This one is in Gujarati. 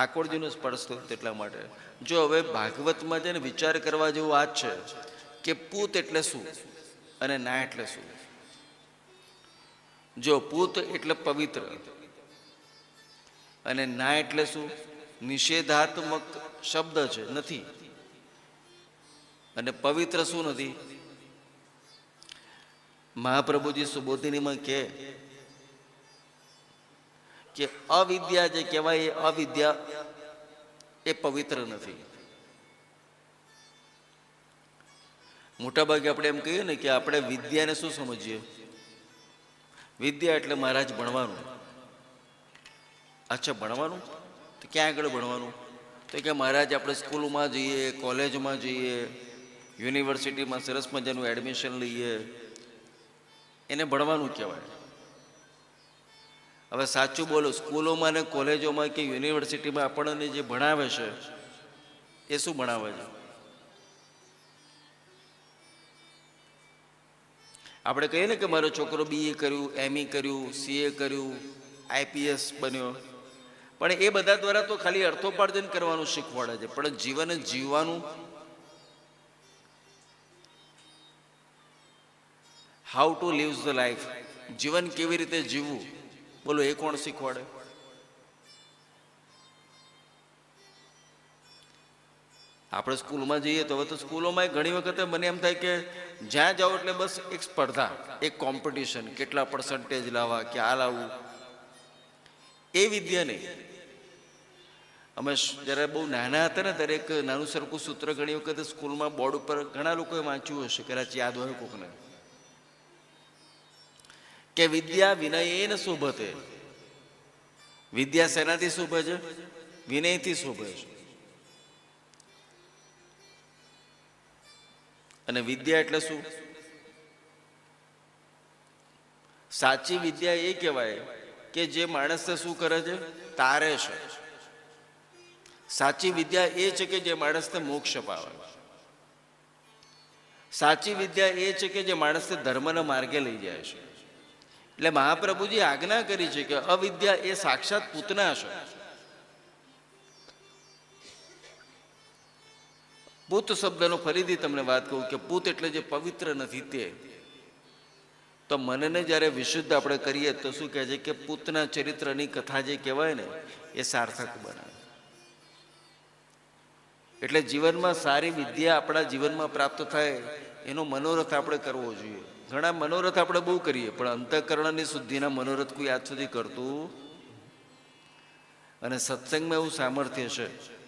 ઠાકોરજીનું સ્પર્શ થયો એટલા માટે. જો હવે ભાગવતમાં છે ને વિચાર કરવા જેવું વાત છે કે પૂત એટલે શું અને ના એટલે શું? જો પૂત એટલે પવિત્ર અને ના એટલે શું? નિષેધાત્મક શબ્દ છે, નથી. અને પવિત્ર શું નથી? મહાપ્રભુજી સુબોધિનીમાં કહે કે અવિદ્યા જે કહેવાય એ અવિદ્યા એ પવિત્ર નથી. મોટાભાગે આપણે એમ કહીએ ને કે આપણે વિદ્યાને શું સમજીએ? વિદ્યા એટલે મહારાજ ભણવાનું. અચ્છા, ભણવાનું? તો ક્યાં આગળ ભણવાનું? તો કે મહારાજ આપણે સ્કૂલમાં જઈએ, કોલેજમાં જઈએ, યુનિવર્સિટીમાં સરસ મજાનું એડમિશન લઈએ. એને ભણવાનું કહેવાય. હવે સાચું બોલો, સ્કૂલોમાં ને કોલેજોમાં કે યુનિવર્સિટીમાં આપણને જે ભણાવે છે, એ શું ભણાવે છે? આપણે કહીએ ને કે મારો છોકરો બીએ કર્યું એમઈ કર્યું સીએ કર્યું આઈપીએસ બન્યો. પણ એ બધા દ્વારા તો ખાલી અર્થોપાર્જન કરવાનું શીખવાડે છે, પણ જીવન જીવવાનું how to lives the life જીવન કેવી રીતે જીવવું? બોલો, એ કોણ શીખવાડે? આપણે સ્કૂલમાં જઈએ તો હવે તો સ્કૂલોમાં ઘણી વખતે મને એમ થાય કે જ્યાં જાઓ એટલે બસ એક સ્પર્ધા, એક કોમ્પિટિશન કેટલા પર્સન્ટેજ લાવવા કે આ લાવવું? એ વિદ્યા નહીં. અમે જ્યારે બહુ નાના હતા ને, ત્યારે એક નાનું સરખું સૂત્ર ઘણી વખતે સ્કૂલમાં બોર્ડ ઉપર ઘણા લોકોએ વાંચ્યું હશે, કદાચ યાદ હોય કોકને. કે વિદ્યા વિનયેન શોભતે. વિદ્યા શેનાથી શોભે છે? વિનયથી શોભે છે. અને વિદ્યા એટલે શું? સાચી વિદ્યા એ કહેવાય કે જે માણસને શું કરે છે? તારે છે. સાચી વિદ્યા એ છે કે જે માણસને મોક્ષ અપાવે. સાચી વિદ્યા એ છે કે જે માણસને ધર્મના માર્ગે લઈ જાય છે. એટલે મહાપ્રભુજી આજ્ઞા કરી છે કે અવિદ્યા એ સાક્ષાત પૂતના છે. પૂત શબ્દનો ફરીથી તમને વાત કહું કે પૂત એટલે જે પવિત્ર નથી તે. તો મનને જ્યારે વિશુદ્ધ આપણે કરીએ તો શું કહે છે કે પૂતના ચરિત્રની કથા જે કહેવાય ને, એ સાર્થક બને. એટલે જીવનમાં સારી વિદ્યા આપણા જીવનમાં પ્રાપ્ત થાય, એનો મનોરથ આપણે કરવો જોઈએ. ઘણા મનોરથ આપણે બહુ કરીએ, પણ અંતઃકરણની શુદ્ધિના મનોરથ કોઈ આજ સુધી કરતું અને સત્સંગમાં એવું સામર્થ્ય છે.